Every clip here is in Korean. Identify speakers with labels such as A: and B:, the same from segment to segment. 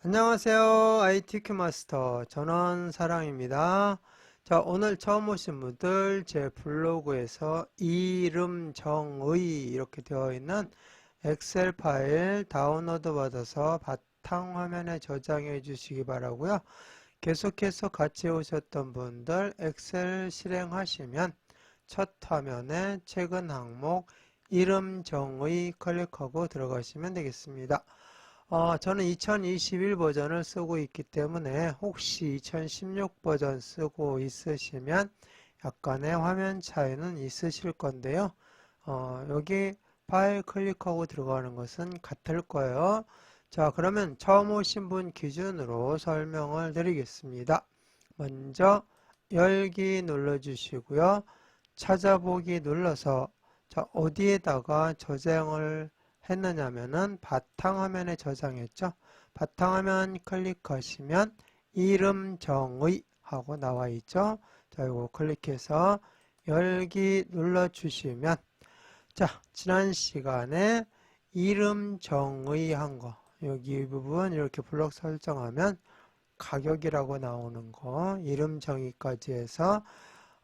A: 안녕하세요. ITQ 마스터 전원 사랑입니다. 자, 오늘 처음 오신 분들 제 블로그에서 이름 정의 이렇게 되어 있는 엑셀 파일 다운로드 받아서 바탕 화면에 저장해 주시기 바라고요. 계속해서 같이 오셨던 분들 엑셀 실행하시면 첫 화면에 최근 항목 이름 정의 클릭하고 들어가시면 되겠습니다. 어, 저는 2021 버전을 쓰고 있기 때문에 혹시 2016 버전 쓰고 있으시면 약간의 화면 차이는 있으실 건데요. 어, 여기 파일 클릭하고 들어가는 것은 같을 거예요. 자, 그러면 처음 오신 분 기준으로 설명을 드리겠습니다. 먼저 열기 눌러주시고요. 찾아보기 눌러서 자, 어디에다가 저장을 했느냐면은 바탕화면에 저장했죠. 바탕화면 클릭하시면 이름 정의 하고 나와 있죠. 자, 이거 클릭해서 열기 눌러 주시면 자, 지난 시간에 이름 정의 한 거, 여기 이 부분 이렇게 블록 설정하면 가격이라고 나오는 거, 이름 정의까지 해서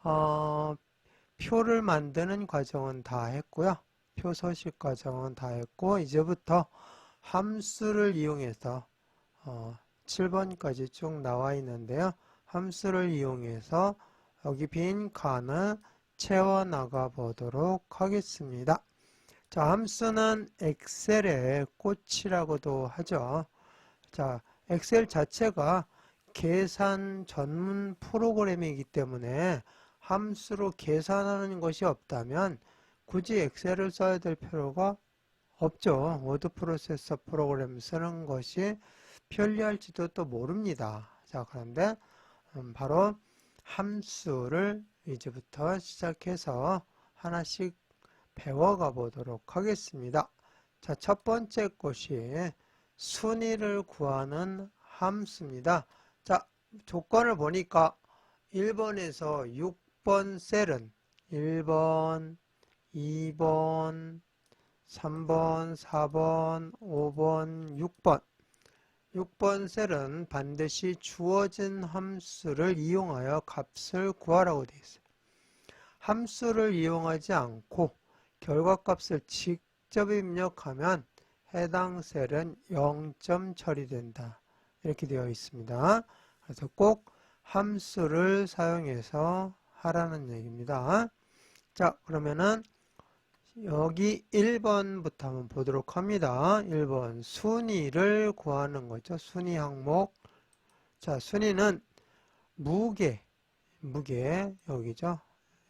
A: 어, 표를 만드는 과정은 다 했고요. 표 서식 과정은 다 했고 이제부터 함수를 이용해서 어, 7번까지 쭉 나와 있는데요. 함수를 이용해서 여기 빈 칸을 채워 나가 보도록 하겠습니다. 자, 함수는 엑셀의 꽃이라고도 하죠. 자, 엑셀 자체가 계산 전문 프로그램이기 때문에 함수로 계산하는 것이 없다면 굳이 엑셀을 써야 될 필요가 없죠. 워드 프로세서 프로그램 쓰는 것이 편리할지도 또 모릅니다. 자, 그런데 음, 바로 함수를 이제부터 시작해서 하나씩 배워가 보도록 하겠습니다. 자, 첫 번째 것이 순위를 구하는 함수입니다. 자, 조건을 보니까 1번에서 6번 셀은 1번, 2번, 3번, 4번, 5번, 6번. 6번 셀은 반드시 주어진 함수를 이용하여 값을 구하라고 되어 있어요. 함수를 이용하지 않고 결과값을 직접 입력하면 해당 셀은 0점 처리된다. 이렇게 되어 있습니다. 그래서 꼭 함수를 사용해서 하라는 얘기입니다. 자, 그러면은 여기 1번부터 한번 보도록 합니다. 1번 순위를 구하는 거죠. 순위 항목. 자, 순위는 무게, 무게 여기죠.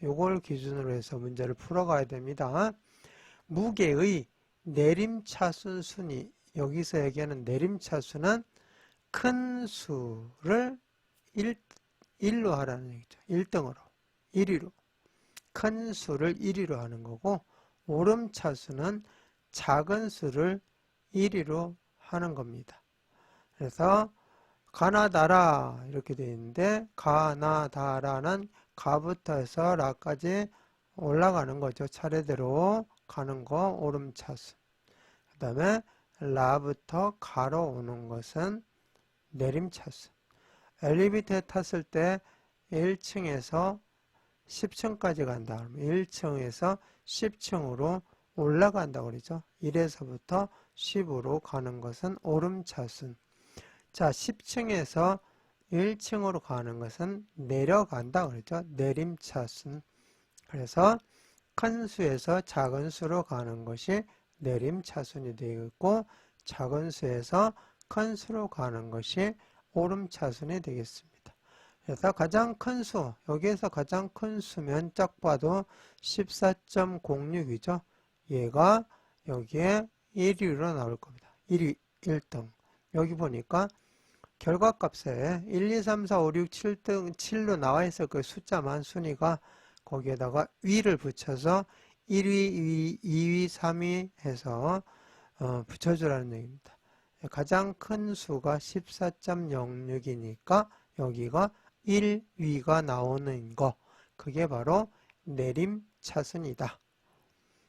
A: 요걸 기준으로 해서 문제를 풀어가야 됩니다. 무게의 내림차순 순위. 여기서 얘기하는 내림차순은 큰 수를 1, 1로 하라는 얘기죠. 1등으로. 1위로. 큰 수를 1위로 하는 거고 오름차수는 작은 수를 1위로 하는 겁니다. 그래서 가나다라 이렇게 되어 있는데 가나다라는 가부터 해서 라까지 올라가는 거죠. 차례대로 가는 거 오름차수. 그 다음에 라부터 가로 오는 것은 내림차수. 엘리베이터에 탔을 때 1층에서 10층까지 간다. 그러면 1층에서 10층으로 올라간다고 그러죠. 1에서부터 10으로 가는 것은 오름차순. 자, 10층에서 1층으로 가는 것은 내려간다 그러죠. 내림차순. 그래서 큰 수에서 작은 수로 가는 것이 내림차순이 되어 있고 작은 수에서 큰 수로 가는 것이 오름차순이 되겠습니다. 그래서 가장 큰 수, 여기에서 가장 큰 수면 딱 봐도 14.06이죠. 얘가 여기에 1위로 나올 겁니다. 1위, 1등. 여기 보니까 결과값에 1, 2, 3, 4, 5, 6, 7등, 7로 나와 있을 그 숫자만 순위가 거기에다가 위를 붙여서 1위, 2위, 2위, 3위 해서 어, 붙여주라는 얘기입니다. 가장 큰 수가 14.06이니까 여기가 1위가 나오는 거 그게 바로 내림차순이다.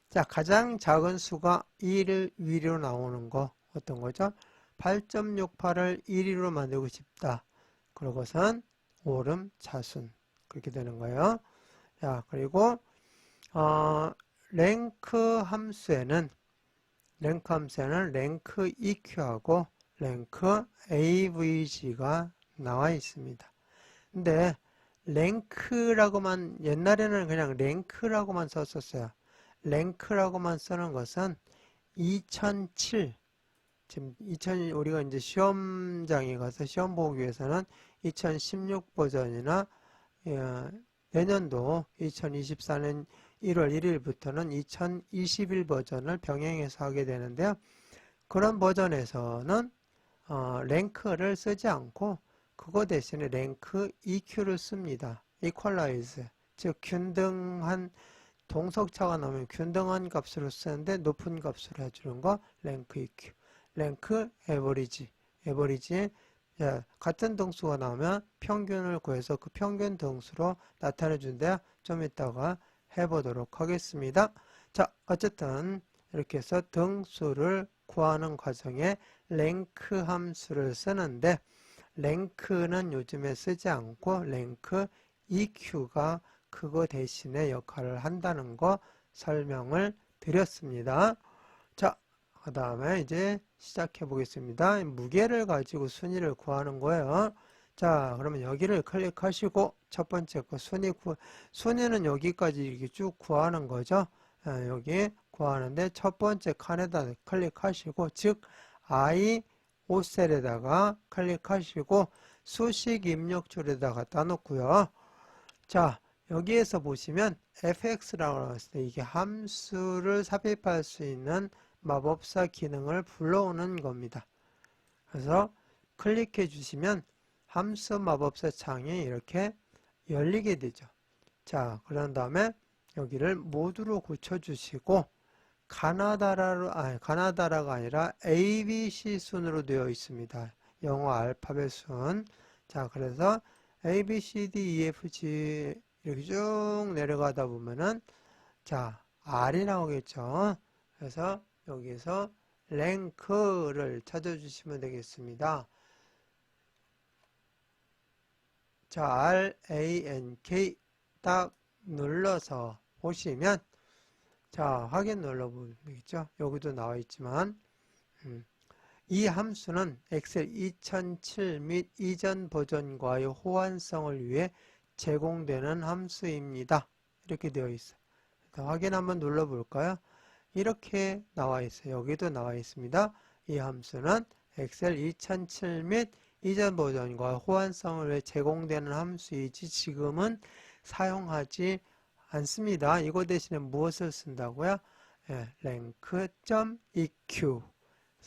A: 자 가장 작은 수가 1위로 나오는 거 어떤 거죠? 8.68을 1위로 만들고 싶다. 그러고선 오름 차순 그렇게 되는 거예요. 자 그리고 어, 랭크 함수에는 랭크 함수에는 랭크 EQ하고 랭크 AVG가 나와 있습니다. 근데 랭크라고만 옛날에는 그냥 랭크라고만 썼었어요. 랭크라고만 쓰는 것은 2007 지금 2000 우리가 이제 시험장에 가서 시험 보기 위해서는 2016 버전이나 예, 내년도 2024년 1월 1일부터는 2021 버전을 병행해서 하게 되는데요. 그런 버전에서는 어, 랭크를 쓰지 않고 그거 대신에 랭크 EQ를 씁니다. equalize 즉 균등한 동석차가 나오면 균등한 값으로 쓰는데 높은 값으로 해주는 거 랭크 EQ 랭크 에버리지 에버리지 같은 등수가 나오면 평균을 구해서 그 평균 등수로 나타내 준대요. 좀 이따가 해보도록 하겠습니다. 자 어쨌든 이렇게 해서 등수를 구하는 과정에 랭크 함수를 쓰는데 랭크는 요즘에 쓰지 않고 랭크 EQ가 그거 대신에 역할을 한다는 거 설명을 드렸습니다. 자, 그 다음에 이제 시작해 보겠습니다. 무게를 가지고 순위를 구하는 거예요. 자, 그러면 여기를 클릭하시고 첫 번째 거 순위 구 순위는 여기까지 이렇게 쭉 구하는 거죠. 아, 여기 구하는데 첫 번째 칸에다 클릭하시고 즉 I 5셀에다가 클릭하시고 수식 입력줄에다 갖다 놓고요. 자, 여기에서 보시면 fx라고 나왔을 때 이게 함수를 삽입할 수 있는 마법사 기능을 불러오는 겁니다. 그래서 클릭해 주시면 함수 마법사 창이 이렇게 열리게 되죠. 자, 그런 다음에 여기를 모두로 고쳐주시고 가나다라로 아니 가나다라가 아니라 ABC 순으로 되어 있습니다. 영어 알파벳 순. 자, 그래서 A, B, C, D, E, F, G 이렇게 쭉 내려가다 보면은 자, R이 나오겠죠. 그래서 여기서 랭크를 찾아주시면 되겠습니다. 자, R, A, N, K 딱 눌러서 보시면 자, 확인 눌러보면 되겠죠. 여기도 나와 있지만 음, 이 함수는 엑셀 2007 및 이전 버전과의 호환성을 위해 제공되는 함수입니다. 이렇게 되어 있어요. 확인 한번 눌러볼까요? 이렇게 나와 있어요. 여기도 나와 있습니다. 이 함수는 엑셀 2007 및 이전 버전과 호환성을 위해 제공되는 함수이지 지금은 사용하지 않습니다. 이거 대신에 무엇을 쓴다고요? 예,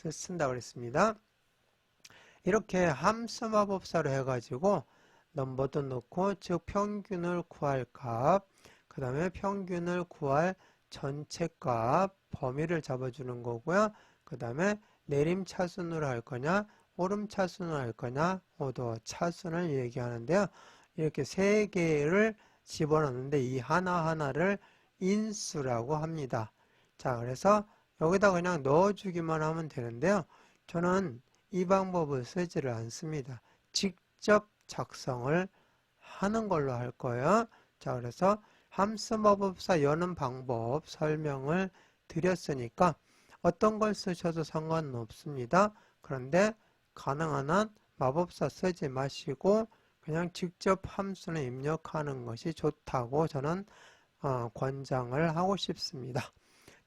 A: 를 쓴다고 그랬습니다. 이렇게 함수 마법사로 해가지고 넘버도 넣고 즉 평균을 구할 값, 그 다음에 평균을 구할 전체 값, 범위를 잡아주는 거고요. 그 다음에 내림 차순으로 할 거냐, 오름 차순으로 할 거냐, 오도 차순을 얘기하는데요. 이렇게 세 개를 집어넣는데 이 하나하나를 인수라고 합니다. 자, 그래서 여기다 그냥 넣어주기만 하면 되는데요. 저는 이 방법을 쓰지를 않습니다. 직접 작성을 하는 걸로 할 거예요. 자, 그래서 함수 마법사 여는 방법 설명을 드렸으니까 어떤 걸 쓰셔도 상관은 없습니다. 그런데 가능한 한 마법사 쓰지 마시고 그냥 직접 함수는 입력하는 것이 좋다고 저는 어, 권장을 하고 싶습니다.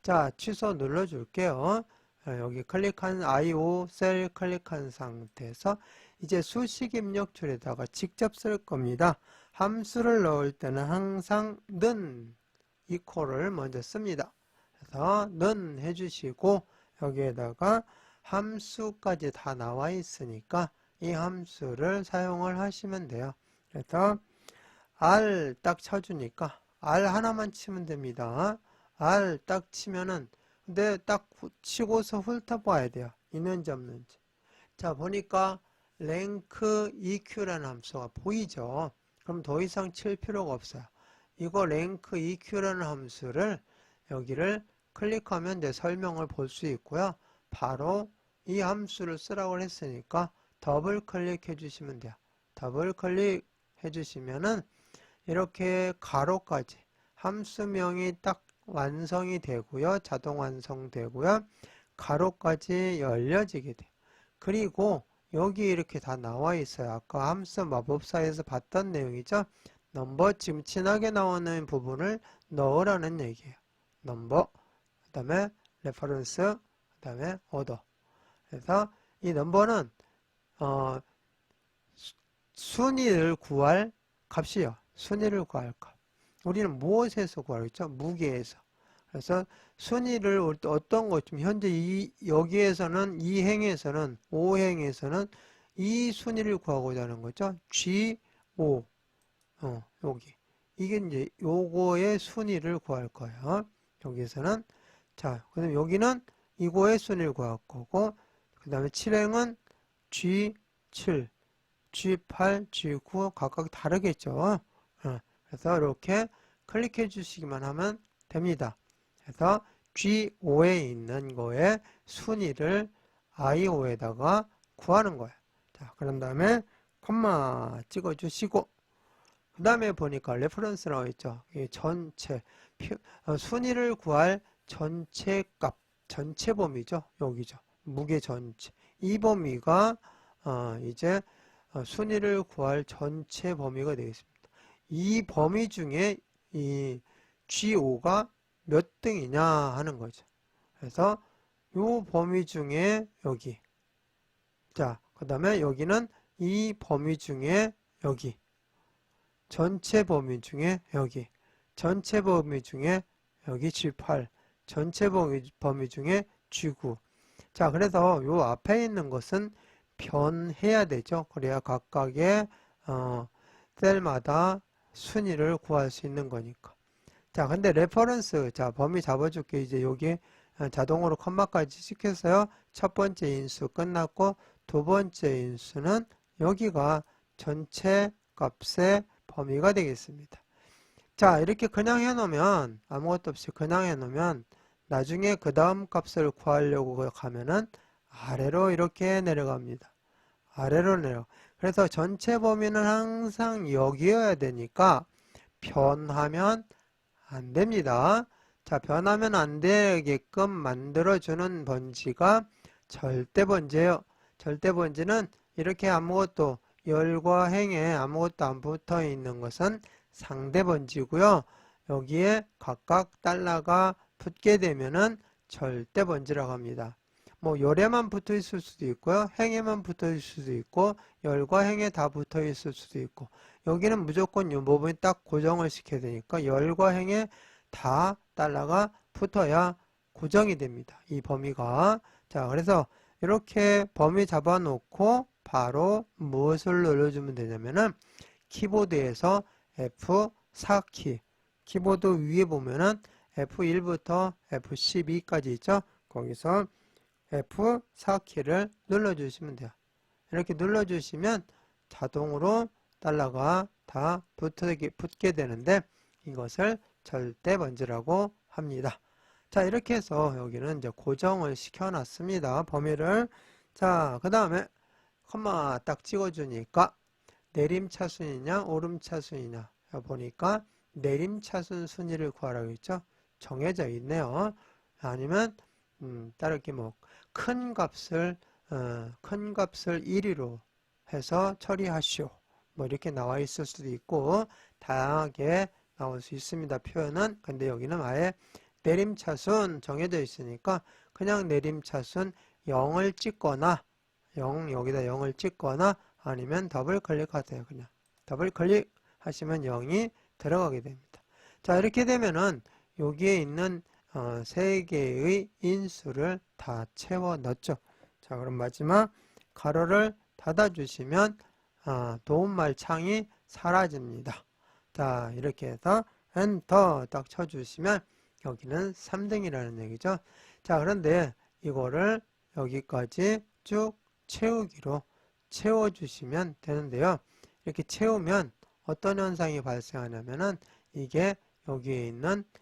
A: 자, 취소 눌러줄게요. 어, 여기 클릭한 I5 셀 클릭한 상태에서 이제 수식 입력 줄에다가 직접 쓸 겁니다. 함수를 넣을 때는 항상 는 이퀄을 먼저 씁니다. 그래서 는 해주시고 여기에다가 함수까지 다 나와 있으니까 이 함수를 사용을 하시면 돼요. 그래서 R 딱 쳐주니까 R 하나만 치면 됩니다. R 딱 치면은 근데 딱 치고서 훑어봐야 돼요. 있는지 없는지. 자 보니까 랭크 EQ라는 함수가 보이죠. 그럼 더 이상 칠 필요가 없어요. 이거 랭크 EQ라는 함수를 여기를 클릭하면 내 설명을 볼 수 있고요. 바로 이 함수를 쓰라고 했으니까 더블 클릭해 주시면 돼요. 더블 클릭 해 주시면은 이렇게 가로까지 함수명이 딱 완성이 되고요. 자동 완성되고요. 가로까지 열려지게 돼요. 그리고 여기 이렇게 다 나와 있어요. 아까 함수 마법사에서 봤던 내용이죠. 넘버 지금 진하게 나오는 부분을 넣으라는 얘기예요. 넘버 그 다음에 레퍼런스 그 다음에 오더 그래서 이 넘버는 어, 수- 순위를 구할 값이요. 순위를 구할 값. 우리는 무엇에서 구하겠죠? 무게에서. 그래서 순위를 어떤 것, 지금 현재 이, 여기에서는, 이 행에서는, 5행에서는 이 순위를 구하고자 하는 거죠. G, O. 어, 여기. 이게 이제 요거의 순위를 구할 거예요. 여기에서는. 자, 그 다음 여기는 이거의 순위를 구할 거고, 그 다음에 7행은 G7, G8, G9 각각 다르겠죠. 어, 그래서 이렇게 클릭해 주시기만 하면 됩니다. 그래서 G5에 있는 거에 순위를 I5에다가 구하는 거예요. 자, 그런 다음에 콤마 찍어 주시고 그 다음에 보니까 레퍼런스라고 있죠. 이 전체 표- 어, 순위를 구할 전체 값, 전체 범위죠. 여기죠. 무게 전체. 이 범위가 어, 이제 어, 순위를 구할 전체 범위가 되겠습니다. 이 범위 중에 이 G5가 몇 등이냐 하는 거죠. 그래서 요 범위 중에 여기. 자, 그 다음에 여기는 이 범위 중에 여기. 전체 범위 중에 여기. 전체 범위 중에 여기 G8. 전체 범위, 범위 중에 G9. 자, 그래서 요 앞에 있는 것은 변해야 되죠. 그래야 각각의 어, 셀마다 순위를 구할 수 있는 거니까. 자, 근데 레퍼런스, 자, 범위 잡아줄게. 이제 여기 어, 자동으로 컴마까지 시켰어요. 첫 번째 인수 끝났고, 두 번째 인수는 여기가 전체 값의 범위가 되겠습니다. 자, 이렇게 그냥 해놓으면, 아무것도 없이 그냥 해놓으면, 나중에 그 다음 값을 구하려고 가면은 아래로 이렇게 내려갑니다. 아래로 내려. 그래서 전체 범위는 항상 여기여야 되니까 변하면 안 됩니다. 자, 변하면 안 되게끔 만들어주는 번지가 절대 번지예요. 절대 번지는 이렇게 아무것도 열과 행에 아무것도 안 붙어 있는 것은 상대 번지고요. 여기에 각각 달러가 붙게 되면은 절대 번지라고 합니다. 뭐 열에만 붙어 있을 수도 있고요. 행에만 붙어 있을 수도 있고 열과 행에 다 붙어 있을 수도 있고 여기는 무조건 이 부분이 딱 고정을 시켜야 되니까 열과 행에 다 달러가 붙어야 고정이 됩니다. 이 범위가. 자, 그래서 이렇게 범위 잡아놓고 바로 무엇을 눌러주면 되냐면은 키보드에서 F4키 키보드 위에 보면은 F1부터 F12까지 있죠. 거기서 F4키를 눌러주시면 돼요. 이렇게 눌러주시면 자동으로 달러가 다 붙게, 붙게 되는데 이것을 절대 번지라고 합니다. 자, 이렇게 해서 여기는 이제 고정을 시켜놨습니다. 범위를. 자, 그 다음에 컴마 딱 찍어주니까 내림차순이냐 오름차순이냐 보니까 내림차순 순위를 구하라고 했죠. 정해져 있네요. 아니면 음, 따르기 뭐큰 값을 어, 큰 값을 1위로 해서 처리하시오. 뭐 이렇게 나와 있을 수도 있고 다양하게 나올 수 있습니다. 표현은 근데 여기는 아예 내림차순 정해져 있으니까 그냥 내림차순 0을 찍거나 0 여기다 0을 찍거나 아니면 더블 클릭하세요. 그냥 더블 클릭하시면 0이 들어가게 됩니다. 자 이렇게 되면은 여기에 있는 어, 세 개의 인수를 다 채워 넣죠. 자 그럼 마지막 가로를 닫아 주시면 어, 도움말 창이 사라집니다. 자 이렇게 해서 엔터 딱 쳐주시면 여기는 3등이라는 얘기죠. 자 그런데 이거를 여기까지 쭉 채우기로 채워주시면 되는데요. 이렇게 채우면 어떤 현상이 발생하냐면은 이게 여기에 있는 어,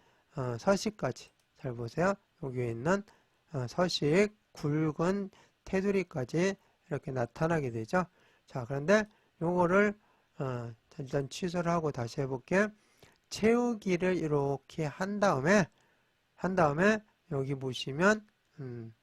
A: 서식까지 잘 보세요. 여기에 있는 어, 서식 굵은 테두리까지 이렇게 나타나게 되죠. 자, 그런데 요거를 어, 일단 취소를 하고 다시 해볼게. 채우기를 이렇게 한 다음에 한 다음에 여기 보시면 음,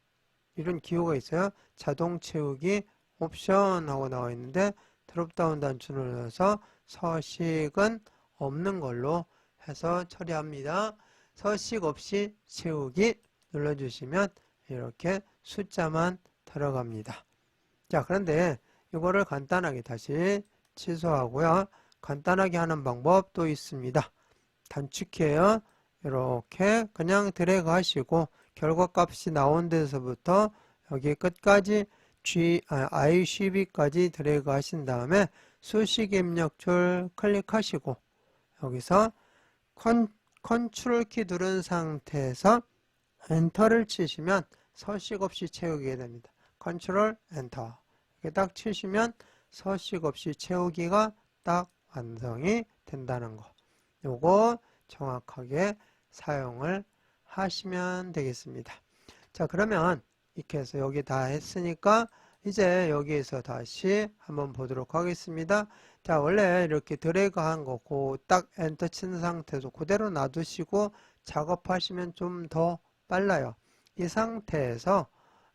A: 이런 기호가 있어요. 자동 채우기 옵션 하고 나와 있는데 드롭다운 단추를 눌러서 서식은 없는 걸로 해서 처리합니다. 서식 없이 채우기 눌러주시면 이렇게 숫자만 들어갑니다. 자, 그런데 이거를 간단하게 다시 취소하고요. 간단하게 하는 방법 또 있습니다. 단축해요. 이렇게 그냥 드래그 하시고 결과값이 나온 데서부터 여기 끝까지 G, 아, ICB까지 드래그 하신 다음에 수식 입력줄 클릭하시고 여기서 컨, 컨트롤 키 누른 상태에서 엔터를 치시면 서식 없이 채우게 됩니다. 컨트롤 엔터 이렇게 딱 치시면 서식 없이 채우기가 딱 완성이 된다는 거. 요거 정확하게 사용을 하시면 되겠습니다. 자, 그러면 이렇게 해서 여기 다 했으니까 이제 여기에서 다시 한번 보도록 하겠습니다. 자, 원래 이렇게 드래그 한 거고 딱 엔터 친 상태에서 그대로 놔두시고 작업하시면 좀 더 빨라요. 이 상태에서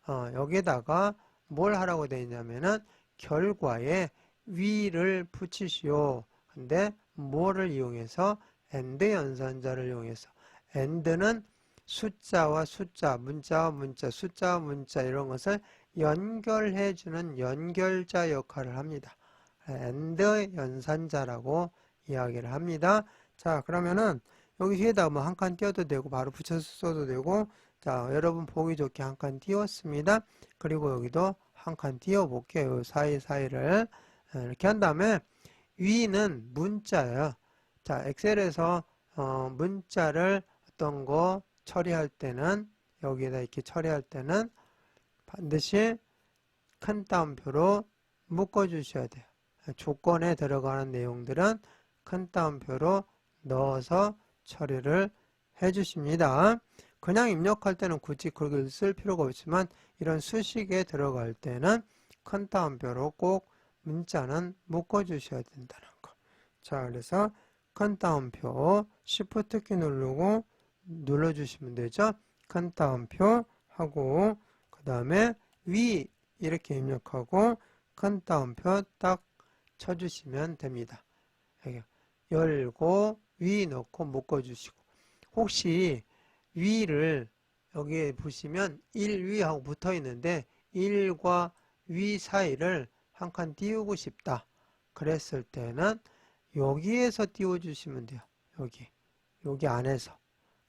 A: 어, 여기다가 뭘 하라고 되어 있냐면은 결과에 위를 붙이시오. 근데 뭐를 이용해서 and 연산자를 이용해서 and는 숫자와 숫자, 문자와 문자, 숫자와 문자 이런 것을 연결해 주는 연결자 역할을 합니다. and 연산자라고 이야기를 합니다. 자, 그러면은 여기 뒤에다 뭐 한 칸 띄워도 되고 바로 붙여서 써도 되고 자, 여러분 보기 좋게 한 칸 띄웠습니다. 그리고 여기도 한 칸 띄워 볼게요. 사이사이를 이렇게 한 다음에 위는 문자예요. 자, 엑셀에서 어, 문자를 어떤 거 처리할 때는 여기에다 이렇게 처리할 때는 반드시 큰 따옴표로 묶어 주셔야 돼요. 조건에 들어가는 내용들은 큰 따옴표로 넣어서 처리를 해 주십니다. 그냥 입력할 때는 굳이 그걸 쓸 필요가 없지만 이런 수식에 들어갈 때는 큰 따옴표로 꼭 문자는 묶어 주셔야 된다는 거. 자, 그래서 큰 따옴표 Shift 키 누르고 눌러주시면 되죠. 큰 따옴표 하고 그 다음에 위 이렇게 입력하고 큰 따옴표 딱 쳐주시면 됩니다. 열고 위 넣고 묶어주시고 혹시 위를 여기에 보시면 1위하고 붙어 있는데 1과 위 사이를 한 칸 띄우고 싶다. 그랬을 때는 여기에서 띄워주시면 돼요. 여기. 여기 안에서.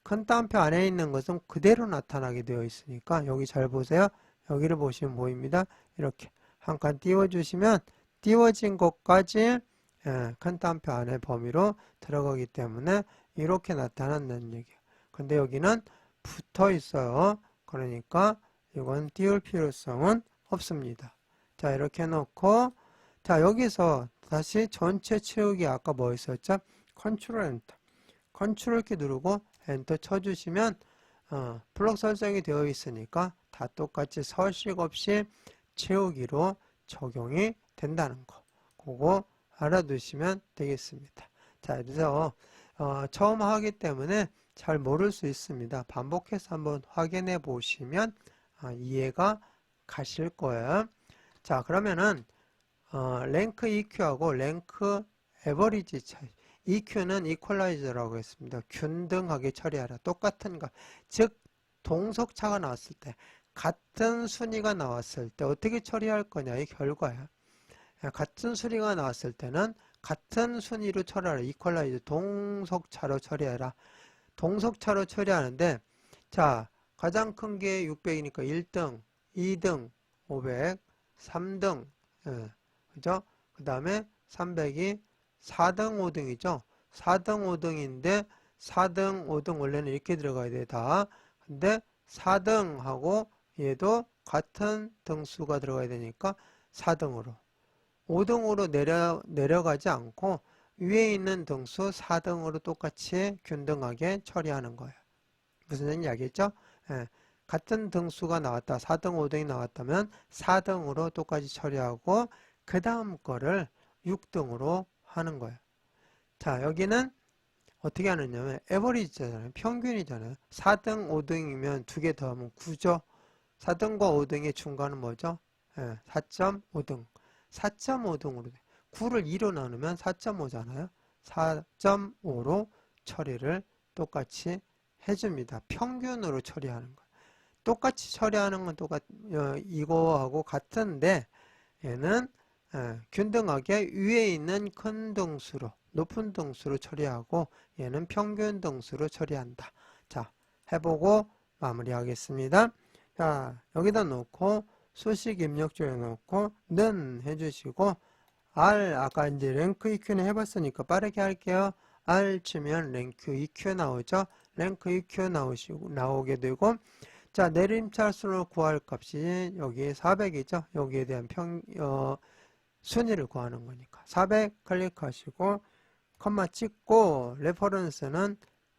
A: 큰 따옴표 안에 있는 것은 그대로 나타나게 되어 있으니까 여기 잘 보세요. 여기를 보시면 보입니다. 이렇게 한 칸 띄워주시면 띄워진 것까지 예, 큰 따옴표 안에 범위로 들어가기 때문에 이렇게 나타난다는 얘기예요. 근데 여기는 붙어 있어요. 그러니까 이건 띄울 필요성은 없습니다. 자 이렇게 해놓고 자 여기서 다시 전체 채우기 아까 뭐 있었죠? 컨트롤 엔터 컨트롤 키 누르고 엔터 쳐주시면 어, 블록 설정이 되어 있으니까 다 똑같이 서식 없이 채우기로 적용이 된다는 거 그거 알아두시면 되겠습니다. 자 그래서 어, 처음 하기 때문에 잘 모를 수 있습니다. 반복해서 한번 확인해 보시면 어, 이해가 가실 거예요. 자 그러면은 어, 랭크 EQ하고 랭크 에버리지 차이 EQ는 이퀄라이저라고 했습니다. 균등하게 처리하라. 똑같은 것. 즉 동석차가 나왔을 때 같은 순위가 나왔을 때 어떻게 처리할 거냐의 결과야. 같은 순위가 나왔을 때는 같은 순위로 처리하라. 이퀄라이저 동석차로 처리해라. 동석차로 처리하는데 자 가장 큰 게 600이니까 1등, 2등, 500, 3등, 예, 그죠? 그 다음에 300이 4등, 5등이죠. 4등, 5등인데 4등, 5등 원래는 이렇게 들어가야 돼, 다. 근데 4등하고 얘도 같은 등수가 들어가야 되니까 4등으로. 5등으로 내려, 내려가지 않고 위에 있는 등수 4등으로 똑같이 균등하게 처리하는 거예요. 무슨 얘기인지 알겠죠? 예. 같은 등수가 나왔다. 4등, 5등이 나왔다면 4등으로 똑같이 처리하고 그 다음 거를 6등으로 하는 거예요. 자, 여기는 어떻게 하느냐면 에버리지잖아요. 평균이잖아요. 4등, 5등이면 두 개 더하면 9죠. 4등과 5등의 중간은 뭐죠? 예, 4.5등. 4.5등으로 돼. 9를 2로 나누면 4.5잖아요. 4.5로 처리를 똑같이 해줍니다. 평균으로 처리하는 거. 똑같이 처리하는 건 똑같 어, 이거하고 같은데 얘는 예, 균등하게 위에 있는 큰 등수로 높은 등수로 처리하고 얘는 평균 등수로 처리한다. 자 해보고 마무리하겠습니다. 자 여기다 놓고 수식 입력줄에 놓고 는 해주시고 R 아까 이제 랭크 EQ는 해봤으니까 빠르게 할게요. R 치면 랭크 EQ 나오죠. 랭크 EQ 나오시고 나오게 되고 자 내림차순으로 구할 값이 여기 400이죠. 여기에 대한 평 어, 순위를 구하는 거니까 400 클릭하시고 컴마 찍고 레퍼런스는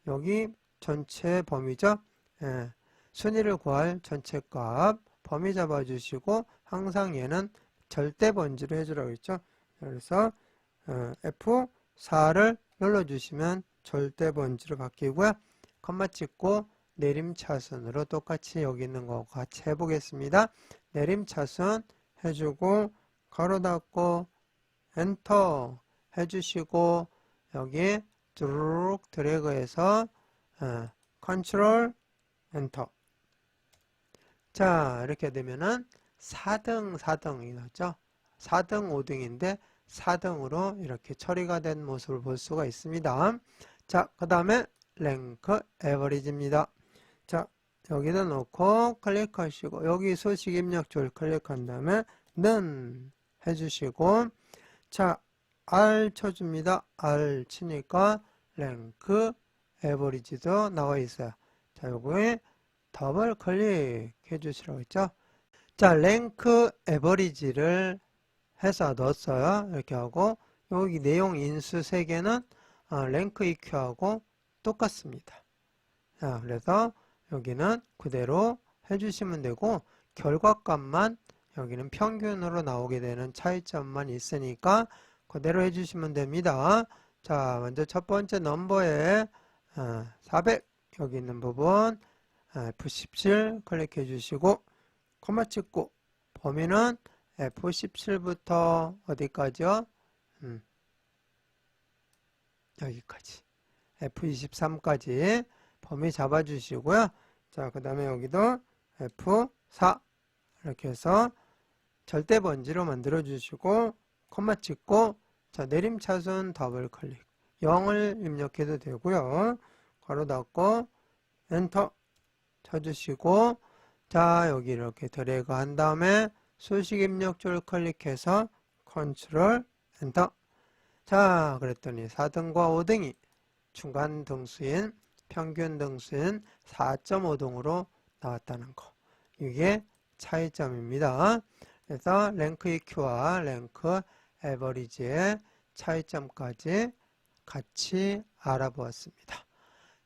A: 여기 전체 범위죠. 예, 순위를 구할 전체 값 범위 잡아주시고 항상 얘는 절대 번지로 해주라고 했죠. 그래서 어, F4를 눌러주시면 절대 번지로 바뀌고요. 컴마 찍고 내림차순으로 똑같이 여기 있는 거 같이 해보겠습니다. 내림차순 해주고 가로 닫고 엔터 해주시고 여기 쭉 드래그해서 어, 컨트롤 엔터. 자 이렇게 되면은 4등 4등이 나죠? 4등 5등인데 4등으로 이렇게 처리가 된 모습을 볼 수가 있습니다. 자그 다음에 랭크 에버리지입니다. 자 여기다 놓고 클릭하시고 여기 소식 입력 줄 클릭한 다음에 는 해주시고 자 R 쳐줍니다. R 치니까 랭크 에버리지도 나와 있어요. 자 요거에 더블 클릭해 주시라고 했죠. 자 랭크 에버리지를 해서 넣었어요. 이렇게 하고 여기 내용 인수 3개는 어, 랭크 EQ하고 똑같습니다. 자 그래서 여기는 그대로 해주시면 되고 결과값만 여기는 평균으로 나오게 되는 차이점만 있으니까 그대로 해주시면 됩니다. 자, 먼저 첫 번째 넘버에 400 어, 여기 있는 부분 F17 클릭해 주시고 코마 찍고 범위는 F17부터 어디까지요? 음, 여기까지 F23까지 범위 잡아 주시고요. 자, 그 다음에 여기도 F4 이렇게 해서 절대 번지로 만들어 주시고 콤마 찍고 자 내림차순 더블 클릭 0을 입력해도 되고요. 괄호 닫고 엔터 쳐주시고 자 여기 이렇게 드래그 한 다음에 수식 입력줄 클릭해서 컨트롤 엔터 자 그랬더니 4등과 5등이 중간 등수인 평균 등수인 4.5등으로 나왔다는 거 이게 차이점입니다. 그래서 랭크 EQ와 랭크 에버리지의 차이점까지 같이 알아보았습니다.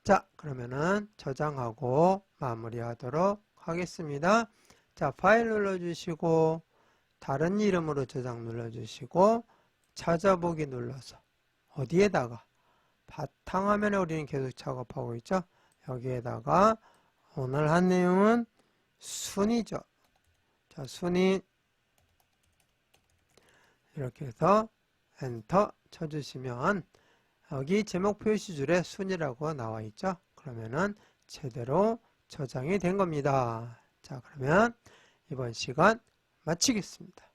A: 자, 그러면은 저장하고 마무리하도록 하겠습니다. 자, 파일 눌러주시고 다른 이름으로 저장 눌러주시고 찾아보기 눌러서 어디에다가 바탕화면에 우리는 계속 작업하고 있죠. 여기에다가 오늘 한 내용은 순위죠. 자, 순위 이렇게 해서 엔터 쳐주시면 여기 제목 표시줄에 순이라고 나와 있죠. 그러면은 제대로 저장이 된 겁니다. 자, 그러면 이번 시간 마치겠습니다.